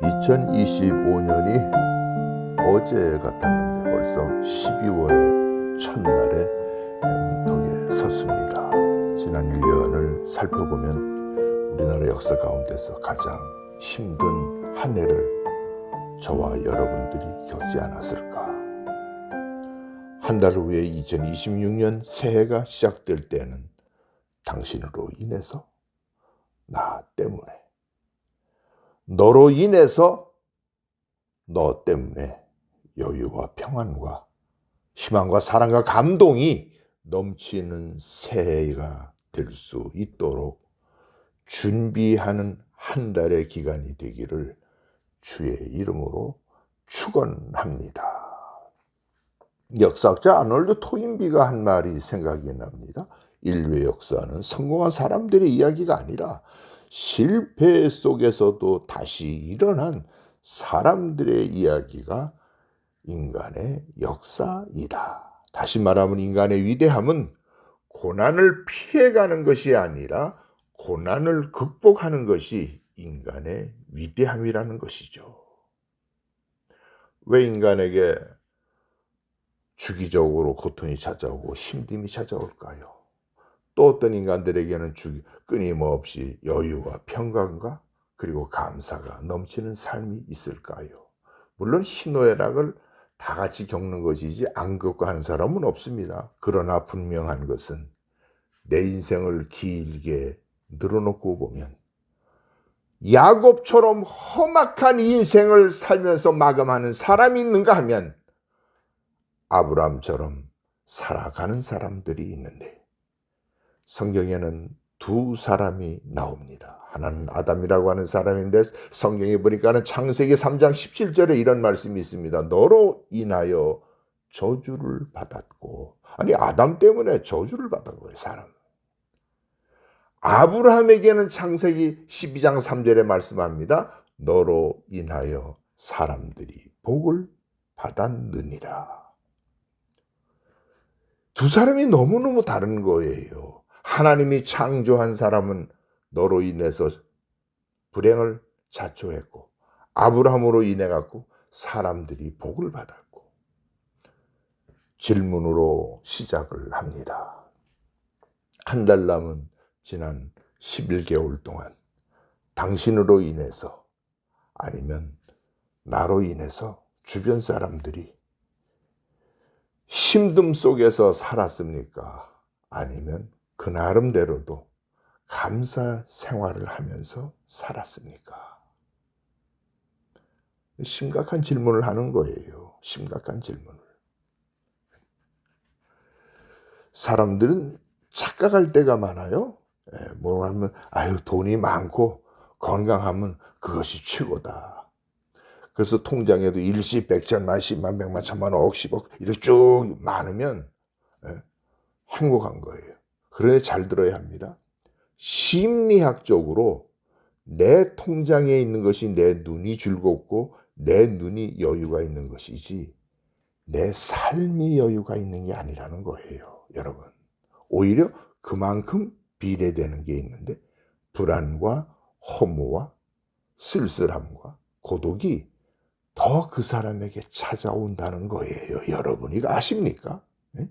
2025년이 어제 같았는데 벌써 12월의 첫날에 덕에 섰습니다. 지난 1년을 살펴보면 우리나라 역사 가운데서 가장 힘든 한 해를 저와 여러분들이 겪지 않았을까. 한 달 후에 2026년 새해가 시작될 때는 당신으로 인해서 나 때문에 너로 인해서 너 때문에 여유와 평안과 희망과 사랑과 감동이 넘치는 새해가 될 수 있도록 준비하는 한 달의 기간이 되기를 주의 이름으로 축원합니다. 역사학자 아놀드 토인비가 한 말이 생각이 납니다. 인류의 역사는 성공한 사람들의 이야기가 아니라 실패 속에서도 다시 일어난 사람들의 이야기가 인간의 역사이다. 다시 말하면 인간의 위대함은 고난을 피해가는 것이 아니라 고난을 극복하는 것이 인간의 위대함이라는 것이죠. 왜 인간에게 주기적으로 고통이 찾아오고 힘듦이 찾아올까요? 또 어떤 인간들에게는 주, 끊임없이 여유와 평강과 그리고 감사가 넘치는 삶이 있을까요? 물론 희노애락을 다 같이 겪는 것이지 안 겪고 하는 사람은 없습니다. 그러나 분명한 것은 내 인생을 길게 늘어놓고 보면 야곱처럼 험악한 인생을 살면서 마감하는 사람이 있는가 하면 아브라함처럼 살아가는 사람들이 있는데 성경에는 두 사람이 나옵니다. 하나는 아담이라고 하는 사람인데 성경에 보니까는 창세기 3장 17절에 이런 말씀이 있습니다. 너로 인하여 저주를 받았고 아니 아담 때문에 저주를 받은 거예요, 사람. 아브라함에게는 창세기 12장 3절에 말씀합니다. 너로 인하여 사람들이 복을 받았느니라. 두 사람이 너무너무 다른 거예요. 하나님이 창조한 사람은 너로 인해서 불행을 자초했고 아브라함으로 인해 갖고 사람들이 복을 받았고 질문으로 시작을 합니다. 한 달 남은 지난 11개월 동안 당신으로 인해서 아니면 나로 인해서 주변 사람들이 힘듦 속에서 살았습니까? 아니면 그 나름대로도 감사 생활을 하면서 살았습니까? 심각한 질문을 하는 거예요. 심각한 질문을. 사람들은 착각할 때가 많아요. 예, 뭐 하면, 아유, 돈이 많고 건강하면 그것이 최고다. 그래서 통장에도 일시, 백천 만, 십만, 백만, 천만, 억, 십억 이렇게 쭉 많으면 예, 행복한 거예요. 그래 잘 들어야 합니다. 심리학적으로 내 통장에 있는 것이 내 눈이 즐겁고 내 눈이 여유가 있는 것이지 내 삶이 여유가 있는 게 아니라는 거예요, 여러분. 오히려 그만큼 비례되는 게 있는데 불안과 허무와 쓸쓸함과 고독이 더 그 사람에게 찾아온다는 거예요. 여러분, 이거 아십니까? 네?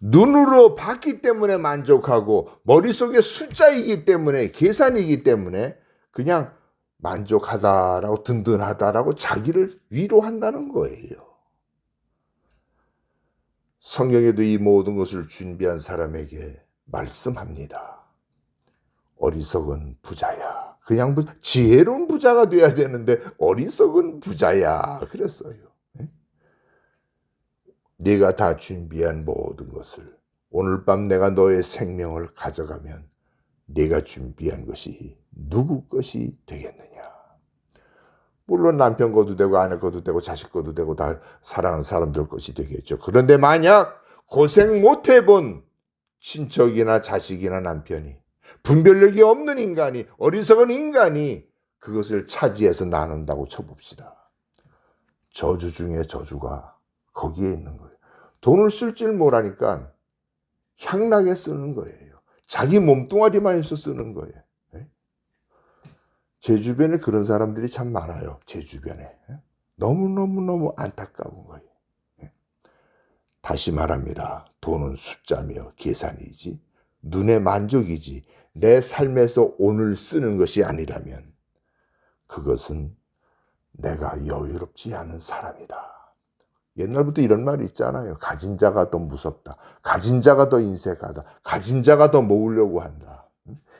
눈으로 봤기 때문에 만족하고 머릿속에 숫자이기 때문에 계산이기 때문에 그냥 만족하다라고 든든하다라고 자기를 위로한다는 거예요. 성경에도 이 모든 것을 준비한 사람에게 말씀합니다. 어리석은 부자야. 그냥 부, 지혜로운 부자가 돼야 되는데 어리석은 부자야. 그랬어요. 네가 다 준비한 모든 것을 오늘 밤 내가 너의 생명을 가져가면 네가 준비한 것이 누구 것이 되겠느냐? 물론 남편 것도 되고 아내 것도 되고 자식 것도 되고 다 사랑하는 사람들 것이 되겠죠. 그런데 만약 고생 못 해본 친척이나 자식이나 남편이 분별력이 없는 인간이 어리석은 인간이 그것을 차지해서 나눈다고 쳐봅시다. 저주 중에 저주가 거기에 있는 거예요. 돈을 쓸 줄 모르니까 향나게 쓰는 거예요. 자기 몸뚱아리만 해서 쓰는 거예요. 네? 제 주변에 그런 사람들이 참 많아요. 제 주변에. 너무너무너무 안타까운 거예요. 다시 말합니다. 돈은 숫자며 계산이지, 눈의 만족이지, 내 삶에서 오늘 쓰는 것이 아니라면, 그것은 내가 여유롭지 않은 사람이다. 옛날부터 이런 말이 있잖아요. 가진 자가 더 무섭다. 가진 자가 더 인색하다. 가진 자가 더 모으려고 한다.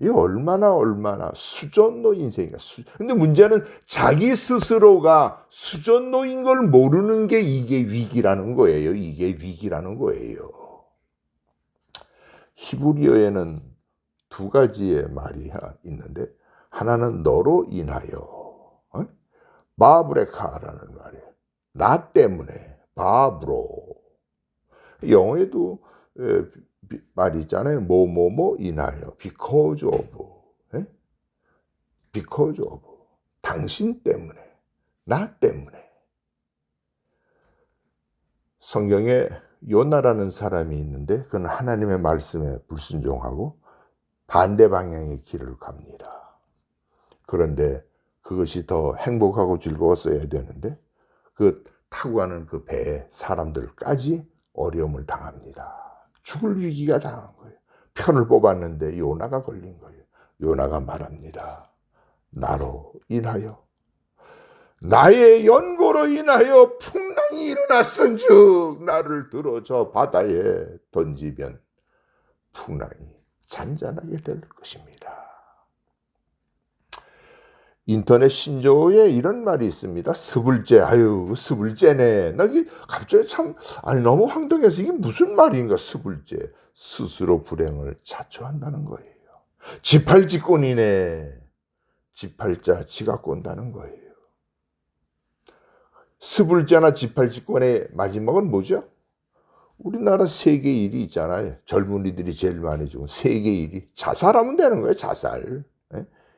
이 얼마나 얼마나 수전노 인생이야. 수... 근데 문제는 자기 스스로가 수전노인 걸 모르는 게 이게 위기라는 거예요. 이게 위기라는 거예요. 히브리어에는 두 가지의 말이 있는데 하나는 너로 인하여 어? 바브레카라는 말이에요. 나 때문에 바브로 영어에도 말이 있잖아요. 뭐 뭐 뭐 인하여 because of 에? because of 당신 때문에 나 때문에 성경에 요나라는 사람이 있는데 그는 하나님의 말씀에 불순종하고 반대 방향의 길을 갑니다. 그런데 그것이 더 행복하고 즐거웠어야 되는데 그 타고 가는 그 배에 사람들까지 어려움을 당합니다. 죽을 위기가 당한 거예요. 편을 뽑았는데 요나가 걸린 거예요. 요나가 말합니다. 나로 인하여 나의 연고로 인하여 풍랑이 일어났은즉 나를 들어 저 바다에 던지면 풍랑이 잔잔하게 될 것입니다. 인터넷 신조어에 이런 말이 있습니다. 스불제, 아유, 스불제네. 나 갑자기 참, 아니, 너무 황당해서 이게 무슨 말인가, 스불제. 스스로 불행을 자초한다는 거예요. 지팔직권이네. 지팔자, 지가 꼰다는 거예요. 스불자나 지팔직권의 마지막은 뭐죠? 우리나라 세계 일이 있잖아요. 젊은이들이 제일 많이 죽은 세계 일이 자살하면 되는 거예요. 자살.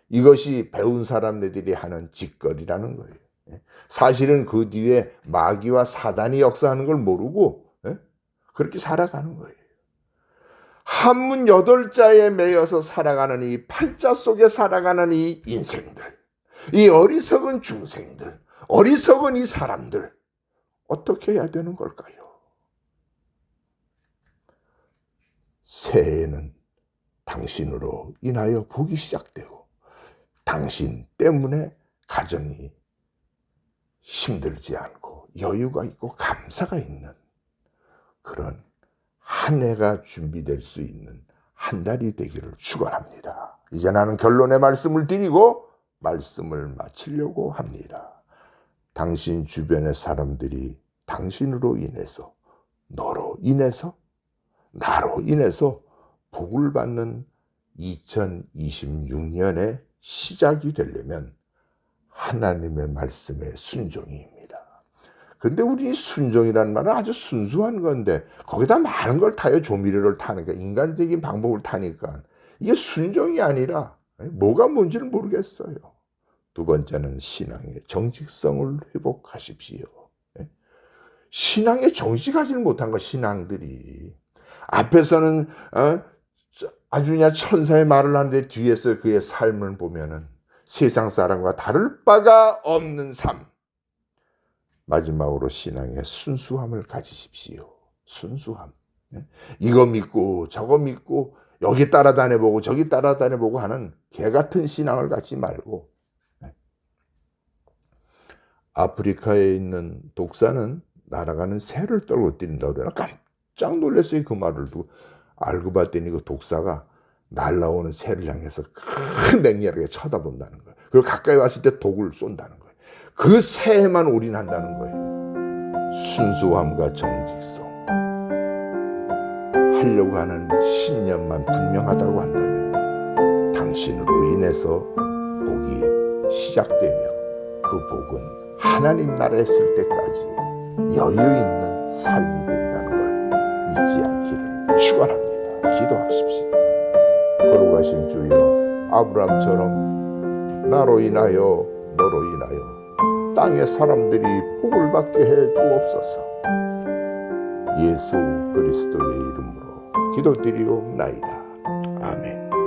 이것이 배운 사람들이 하는 짓거리라는 거예요. 예? 사실은 그 뒤에 마귀와 사단이 역사하는 걸 모르고 예? 그렇게 살아가는 거예요. 한문 여덟 자에 매여서 살아가는 이 팔자 속에 살아가는 이 인생들, 이 어리석은 중생들, 어리석은 이 사람들, 어떻게 해야 되는 걸까요? 새해에는 당신으로 인하여 복이 시작되고, 당신 때문에 가정이 힘들지 않고 여유가 있고 감사가 있는 그런 한 해가 준비될 수 있는 한 달이 되기를 축원합니다. 이제 나는 결론의 말씀을 드리고 말씀을 마치려고 합니다. 당신 주변의 사람들이 당신으로 인해서 너로 인해서 나로 인해서 복을 받는 2026년에 시작이 되려면 하나님의 말씀에 순종입니다. 근데 우리 순종이라는 말은 아주 순수한 건데 거기다 많은 걸 타요. 조미료를 타니까 인간적인 방법을 타니까 이게 순종이 아니라 뭐가 뭔지를 모르겠어요. 두 번째는 신앙의 정직성을 회복하십시오. 신앙의 정직하지는 못한 거 신앙들이 앞에서는 어? 아주 그냥 천사의 말을 하는데 뒤에서 그의 삶을 보면은 세상 사람과 다를 바가 없는 삶. 마지막으로 신앙의 순수함을 가지십시오. 순수함. 네? 이거 믿고 저거 믿고 여기 따라다녀보고 저기 따라다녀보고 하는 개 같은 신앙을 갖지 말고 네? 아프리카에 있는 독사는 날아가는 새를 떨고 뛴다고 그러나 깜짝 놀랐어요 그 말을 두고 알고 봤더니 그 독사가 날라오는 새를 향해서 큰 맹렬하게 쳐다본다는 거예요. 그리고 가까이 왔을 때 독을 쏜다는 거예요. 그 새에만 올인한다는 거예요. 순수함과 정직성. 하려고 하는 신념만 분명하다고 한다면 당신으로 인해서 복이 시작되며 그 복은 하나님 나라에 있을 때까지 여유 있는 삶이 된다는 걸 잊지 않기를 축원합니다. 기도하십시오. 걸어가신 주여 아브라함처럼 나로 인하여 너로 인하여 땅의 사람들이 복을 받게 해 주옵소서. 예수 그리스도의 이름으로 기도드리옵나이다. 아멘.